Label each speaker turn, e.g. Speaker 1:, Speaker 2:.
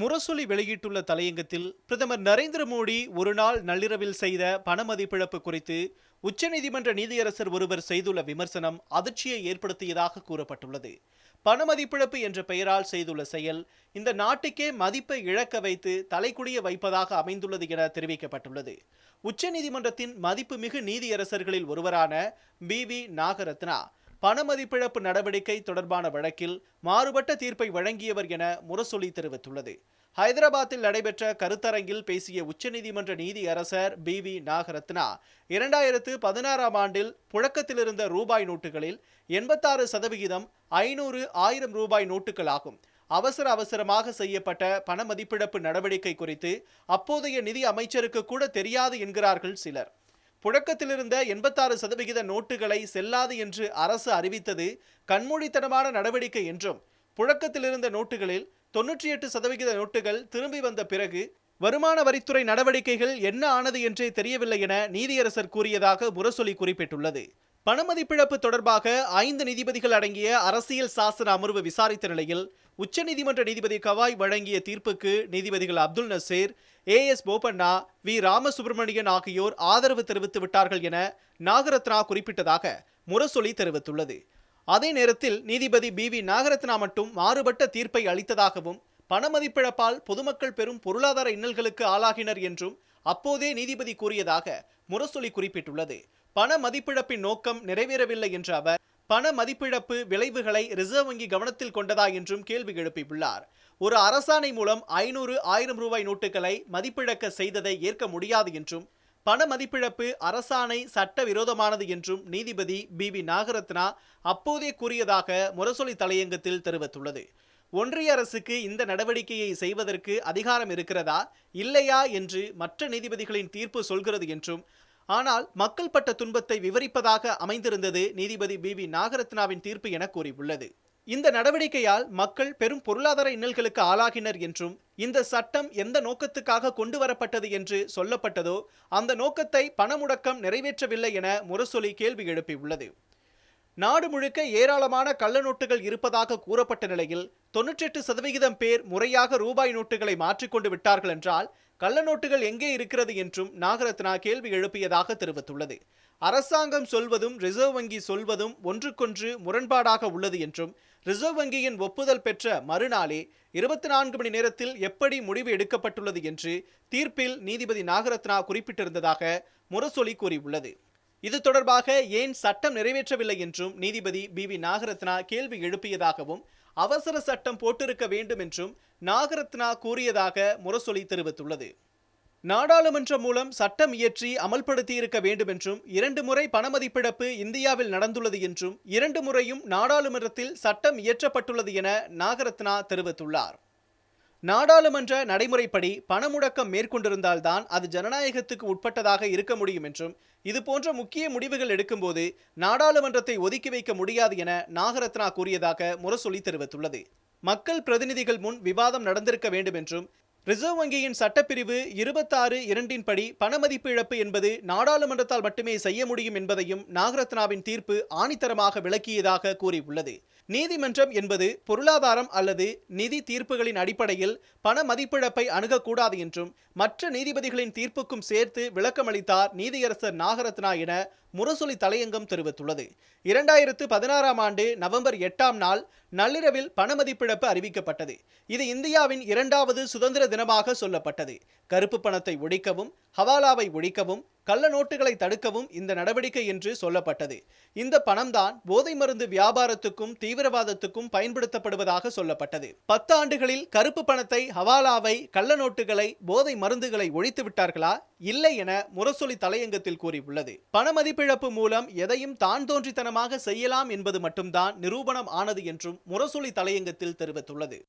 Speaker 1: முரசொலி வெளியிட்டுள்ள தலையங்கத்தில் பிரதமர் நரேந்திர மோடி ஒரு நாள் நள்ளிரவில் செய்த பண மதிப்பிழப்பு குறித்து உச்சநீதிமன்ற நீதியரசர் ஒருவர் செய்துள்ள விமர்சனம் அதிர்ச்சியை ஏற்படுத்தியதாக கூறப்பட்டுள்ளது. பண மதிப்பிழப்பு என்ற பெயரால் செய்துள்ள செயல் இந்த நாட்டுக்கே மதிப்பை இழக்க வைத்து தலைக்குடிய வைப்பதாக அமைந்துள்ளது என தெரிவிக்கப்பட்டுள்ளது. உச்சநீதிமன்றத்தின் மதிப்புமிகு நீதியரசர்களில் ஒருவரான பி வி நாகரத்னா பணமதிப்பிழப்பு நடவடிக்கை தொடர்பான வழக்கில் மாறுபட்ட தீர்ப்பை வழங்கியவர் என முரசொலி தெரிவித்துள்ளது. ஹைதராபாத்தில் நடைபெற்ற கருத்தரங்கில் பேசிய உச்சநீதிமன்ற நீதியரசர் பி. வி. நாகரத்னா இரண்டாயிரத்து பதினாறாம் ஆண்டில் புழக்கத்திலிருந்த ரூபாய் நோட்டுகளில் எண்பத்தாறு சதவிகிதம் ஐநூறு ஆயிரம் ரூபாய் நோட்டுகளாகும் அவசர அவசரமாக செய்யப்பட்ட பண மதிப்பிழப்பு நடவடிக்கை குறித்து அப்போதைய நிதி அமைச்சருக்கு கூட தெரியாது என்கிறார்கள் சிலர். புழக்கத்திலிருந்த எண்பத்தாறு சதவிகித நோட்டுகளை செல்லாது என்று அரசு அறிவித்தது கண்மூடித்தனமான நடவடிக்கை என்றும் புழக்கத்திலிருந்த நோட்டுகளில் தொன்னூற்றி எட்டு சதவிகித நோட்டுகள் திரும்பி வந்த பிறகு வருமான வரித்துறை நடவடிக்கைகள் என்ன ஆனது என்றே தெரியவில்லை என நீதியரசர் கூறியதாக முரசொலி குறிப்பிட்டுள்ளது. பணமதிப்பிழப்பு தொடர்பாக ஐந்து நீதிபதிகள் அடங்கிய அரசியல் சாசன அமர்வு விசாரித்த நிலையில் உச்சநீதிமன்ற நீதிபதி கவாய் வழங்கிய தீர்ப்புக்கு நீதிபதிகள் Abdul Nazeer A S Bopanna V Ramasubramanian ஆகியோர் ஆதரவு தெரிவித்து விட்டார்கள் என நாகரத்னா குறிப்பிட்டதாக முரசொலி தெரிவித்துள்ளது. அதே நேரத்தில் நீதிபதி பி வி நாகரத்னா மட்டும் மாறுபட்ட தீர்ப்பை அளித்ததாகவும் பணமதிப்பிழப்பால் பொதுமக்கள் பெரும் பொருளாதார இன்னல்களுக்கு ஆளாகினர் என்றும் அப்போதே நீதிபதி கூறியதாக முரசொலி குறிப்பிட்டுள்ளது. பண மதிப்பிழப்பின் நோக்கம் நிறைவேறவில்லை என்ற அவர் பண மதிப்பிழப்பு விளைவுகளை ரிசர்வ் வங்கி கவனத்தில் கொண்டதா என்றும் கேள்வி எழுப்பியுள்ளார். ஒரு அரசாணை மூலம் ஐநூறு ஆயிரம் ரூபாய் நோட்டுகளை மதிப்பிழக்க செய்ததை ஏற்க முடியாது என்றும் பண மதிப்பிழப்பு அரசாணை சட்ட விரோதமானது என்றும் நீதிபதி பி. வி. நாகரத்னா அப்போதே கூறியதாக முரசொலி தலையங்கத்தில் தெரிவித்துள்ளது. ஒன்றிய அரசுக்கு இந்த நடவடிக்கையை செய்வதற்கு அதிகாரம் இருக்கிறதா இல்லையா என்று மற்ற நீதிபதிகளின் தீர்ப்பு சொல்கிறது என்றும் ஆனால் மக்கள் பட்ட துன்பத்தை விவரிப்பதாக அமைந்திருந்தது நீதிபதி பி வி நாகரத்னாவின் தீர்ப்பு என கூறியுள்ளது. இந்த நடவடிக்கையால் மக்கள் பெரும் பொருளாதார இன்னல்களுக்கு ஆளாகினர் என்றும் இந்த சட்டம் எந்த நோக்கத்துக்காக கொண்டு வரப்பட்டது என்று சொல்லப்பட்டதோ அந்த நோக்கத்தை பணமுடக்கம் நிறைவேற்றவில்லை என முரசொலி கேள்வி எழுப்பியுள்ளது. நாடு முழுக்க ஏராளமான கள்ள நோட்டுகள் இருப்பதாக கூறப்பட்ட நிலையில் தொன்னூற்றெட்டு சதவிகிதம் பேர் முறையாக ரூபாய் நோட்டுகளை மாற்றிக்கொண்டு விட்டார்கள் என்றால் கள்ள நோட்டுகள் எங்கே இருக்கிறது என்றும் நாகரத்னா கேள்வி எழுப்பியதாக தெரிவித்துள்ளது. அரசாங்கம் சொல்வதும் ரிசர்வ் வங்கி சொல்வதும் ஒன்றுக்கொன்று முரண்பாடாக உள்ளது என்றும் ரிசர்வ் வங்கியின் ஒப்புதல் பெற்ற மறுநாளே இருபத்தி நான்கு மணி நேரத்தில் எப்படி முடிவு எடுக்கப்பட்டுள்ளது என்று தீர்ப்பில் நீதிபதி நாகரத்னா குறிப்பிட்டிருந்ததாக முரசொலி கூறியுள்ளது. இது தொடர்பாக ஏன் சட்டம் நிறைவேற்றவில்லை என்றும் நீதிபதி பி வி நாகரத்னா கேள்வி எழுப்பியதாகவும் அவசர சட்டம் போட்டிருக்க வேண்டும் என்றும் நாகரத்னா கூறியதாக முரசொலி தெரிவித்துள்ளது. நாடாளுமன்றம் மூலம் சட்டம் இயற்றி அமல்படுத்தியிருக்க வேண்டும் என்றும் இரண்டு முறை பணமதிப்பிழப்பு இந்தியாவில் நடந்துள்ளது என்றும் இரண்டு முறையும் நாடாளுமன்றத்தில் சட்டம் இயற்றப்பட்டுள்ளது என நாகரத்னா தெரிவித்துள்ளார். நாடாளுமன்ற நடைமுறைப்படி பணமுடக்கம் மேற்கொண்டிருந்தால்தான் அது ஜனநாயகத்துக்கு உட்பட்டதாக இருக்க முடியும் என்றும் இதுபோன்ற முக்கிய முடிவுகள் எடுக்கும்போது நாடாளுமன்றத்தை ஒதுக்கி வைக்க முடியாது என நாகரத்னா கூறியதாக முரசொலி தெரிவித்துள்ளது. மக்கள் பிரதிநிதிகள் முன் விவாதம் நடந்திருக்க வேண்டும் என்றும் ரிசர்வ் வங்கியின் சட்டப்பிரிவு இருபத்தாறு இரண்டின் படி பணமதிப்பு இழப்பு என்பது நாடாளுமன்றத்தால் மட்டுமே செய்ய முடியும் என்பதையும் நாகரத்னாவின் தீர்ப்பு ஆணித்தரமாக விளக்கியதாக கூறியுள்ளது. நீதிமன்றம் என்பது பொருளாதாரம் அல்லது நிதி தீர்ப்புகளின் அடிப்படையில் பண மதிப்பிழப்பை அணுகக்கூடாது என்றும் மற்ற நீதிபதிகளின் தீர்ப்புக்கும் சேர்த்து விளக்கமளித்தார் நீதியரசர் நாகரத்னா என முரசொலி தலையங்கம் தெரிவித்துள்ளது. இரண்டாயிரத்து பதினாறாம் ஆண்டு நவம்பர் எட்டாம் நாள் நள்ளிரவில் பண மதிப்பிழப்பு அறிவிக்கப்பட்டது. இது இந்தியாவின் இரண்டாவது சுதந்திர தினமாக சொல்லப்பட்டது. கருப்பு பணத்தை ஒழிக்கவும் ஹவாலாவை ஒழிக்கவும் கள்ள நோட்டுகளை தடுக்கவும் இந்த நடவடிக்கை என்று சொல்லப்பட்டது. இந்த பணம்தான் போதை மருந்து வியாபாரத்துக்கும் தீவிரவாதத்துக்கும் பயன்படுத்தப்படுவதாக சொல்லப்பட்டது. பத்து ஆண்டுகளில் கருப்பு பணத்தை ஹவாலாவை கள்ள நோட்டுகளை போதை மருந்துகளை ஒழித்து விட்டார்களா? இல்லை என முரசொலி தலையங்கத்தில் கூறியுள்ளது. பண மதிப்பிழப்பு மூலம் எதையும் தான் தோன்றித்தனமாக செய்யலாம் என்பது மட்டும்தான் நிரூபணம் ஆனது என்றும் முரசொலி தலையங்கத்தில் தெரிவித்துள்ளது.